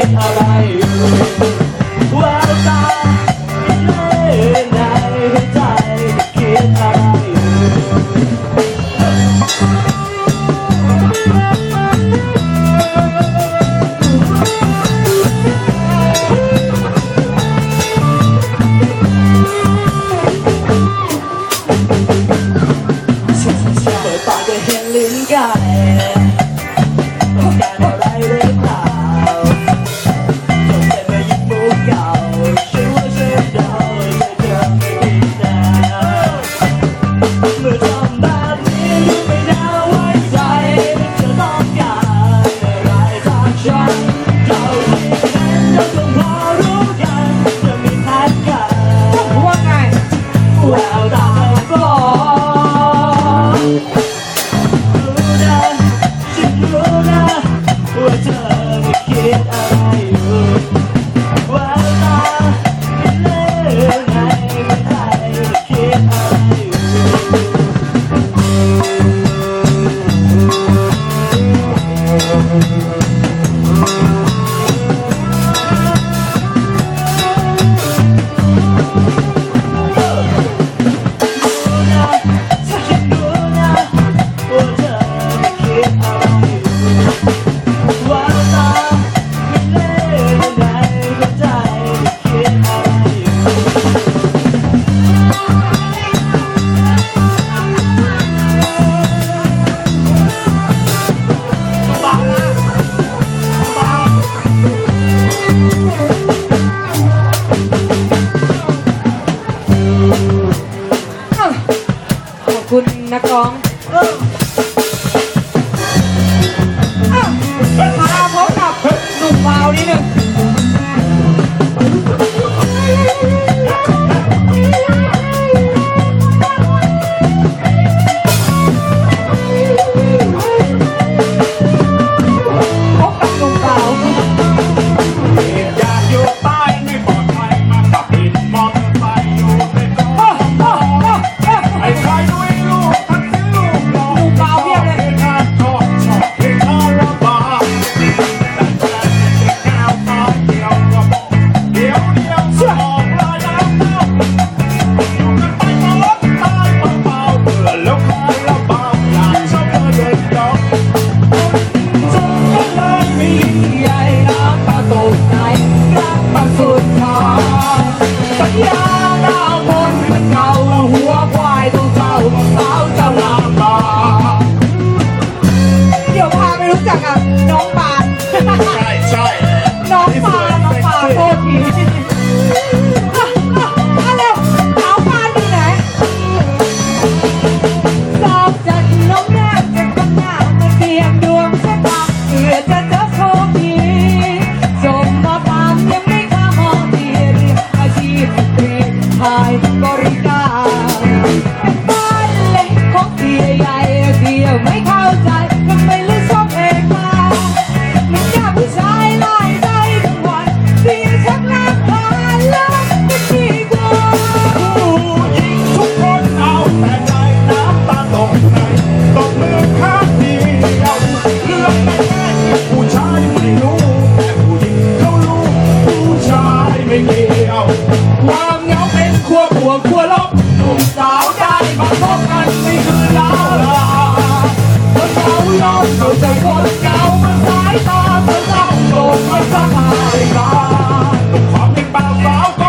I'll โทษทีอะอะมเร็วสาวปนอสอบจน้องแนบจากคนหามาเสียงดวงชะตาเพื่อจะเจอโชคดีจบมาปานยังไม่ข้ามองเรียรีด็กชรี สายตาเธอจ้องโกรธก็สายตาต้องขอเป็นบ่าวสาว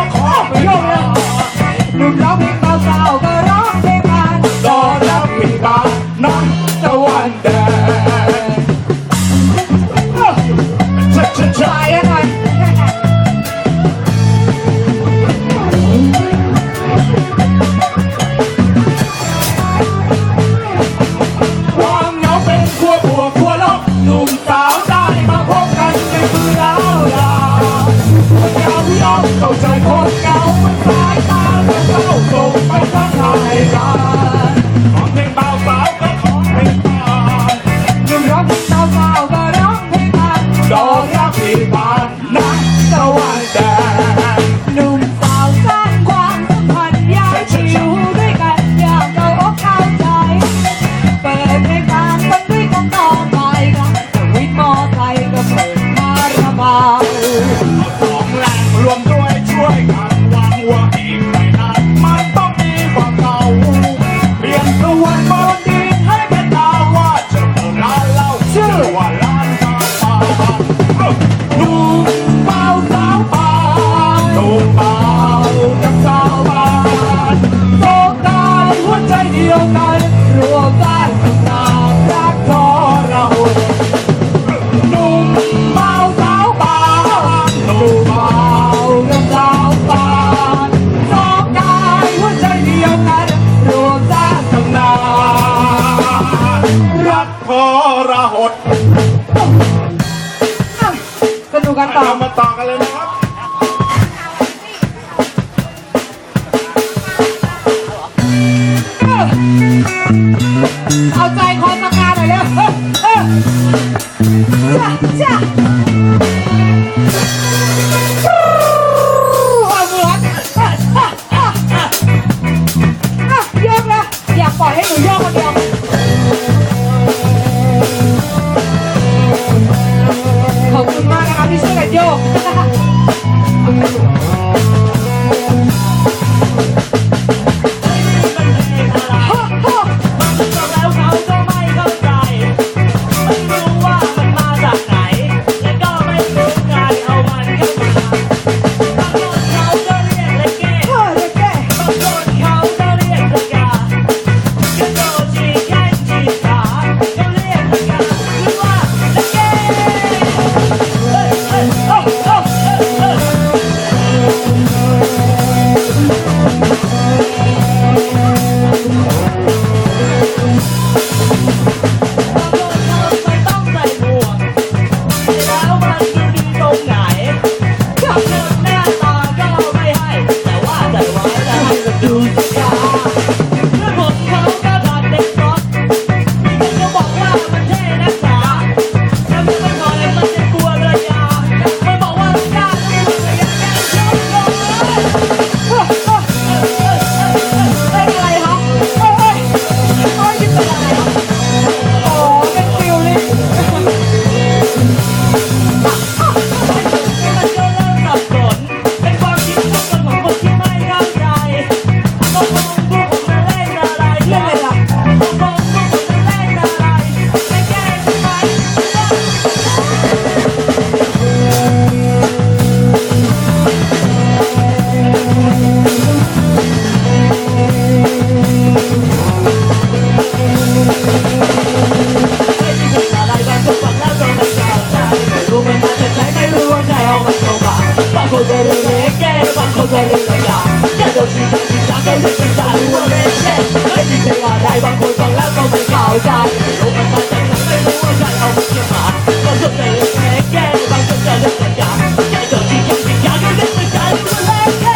就自動自打雞，直接炸了個靚車。睇住四環大白配放冷風被爆炸，老闆發震等你冇安曬後面嘅馬，我出嚟嘅驚，爆出真一陣假，雞就自動自打雞，直接炸了個靚車。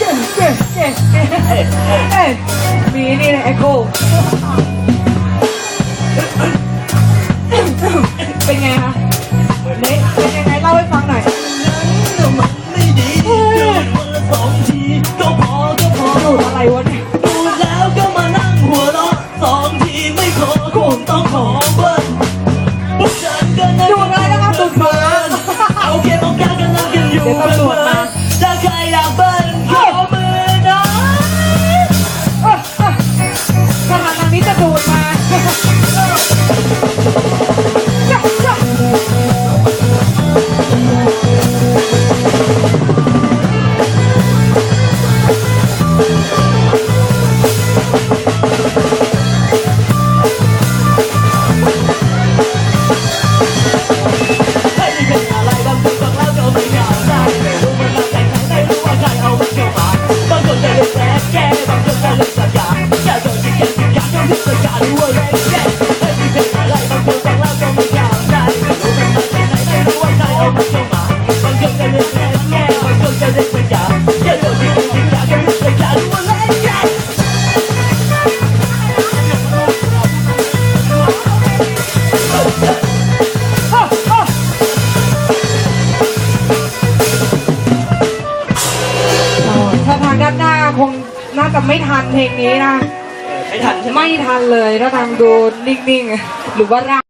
Yeah yeah yeah yeah yeah yeah. Meaning echo. 别告诉我 เพลงนี้นะ ไม่ทันไม่ทันเลยถ้าทางดูนิ่งๆ หรือว่าร่า